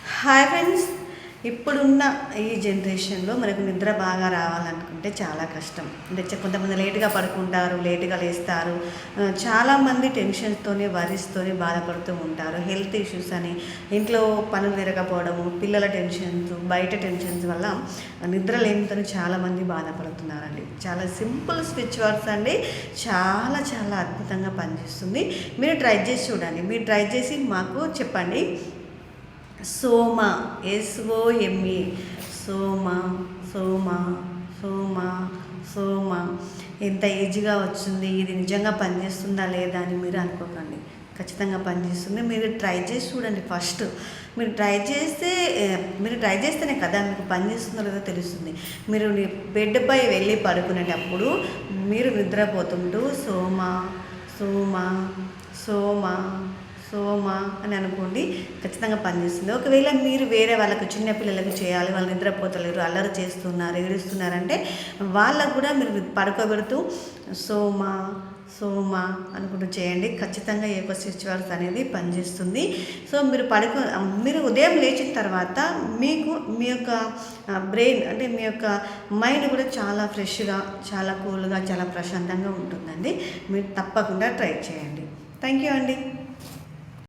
Hi friends. ఇప్పుడున్న ఈ జనరేషన్లో మనకు నిద్ర బాగా రావాలనుకుంటే చాలా కష్టం. అంటే కొంతమంది లేటుగా పడుకుంటారు లేటుగా లేస్తారు. చాలామంది టెన్షన్స్తోనే వరిస్తోనే బాధపడుతూ ఉంటారు. హెల్త్ ఇష్యూస్ అని ఇంట్లో పనులు తిరగకపోవడము పిల్లల టెన్షన్స్ బయట టెన్షన్స్ వల్ల నిద్ర లేనితో చాలామంది బాధపడుతున్నారండి. చాలా సింపుల్ స్విచ్ వర్డ్స్ అండి. చాలా చాలా అద్భుతంగా పనిచేస్తుంది. మీరు ట్రై చేసి చూడండి. మీరు ట్రై చేసి మాకు చెప్పండి. సోమ ఎస్ఓఎంఏ సోమ సోమ సోమ సోమ. ఎంత ఈజీగా వచ్చింది ఇది నిజంగా పనిచేస్తుందా లేదా అని మీరు అనుకోకండి. ఖచ్చితంగా పనిచేస్తుంది. మీరు ట్రై చేసి చూడండి ఫస్ట్. మీరు ట్రై చేస్తే మీరు ట్రై చేస్తేనే కదా మీకు పనిచేస్తుందో లేదో తెలుస్తుంది. మీరు నీ బెడ్పై వెళ్ళి పడుకునేటప్పుడు మీరు నిద్రపోతుంటూ సోమ సోమ సోమ. సోమ అని అనుకోండి ఖచ్చితంగా పనిచేస్తుంది. ఒకవేళ మీరు వేరే వాళ్ళకు చిన్న పిల్లలకు చేయాలి వాళ్ళు నిద్రపోతలేరు అల్లరి చేస్తున్నారు ఏడుస్తున్నారంటే వాళ్ళకు కూడా మీరు పడుకోబెడుతూ సోమ సోమ అనుకుంటూ చేయండి. ఖచ్చితంగా ఏ స్విచ్ వర్డ్స్ అనేది పనిచేస్తుంది. సో మీరు పడుకో మీరు ఉదయం లేచిన తర్వాత మీకు మీ యొక్క బ్రెయిన్ అంటే మీ యొక్క మైండ్ కూడా చాలా ఫ్రెష్గా చాలా కూల్గా చాలా ప్రశాంతంగా ఉంటుందండి. మీరు తప్పకుండా ట్రై చేయండి. థ్యాంక్ యూ అండి.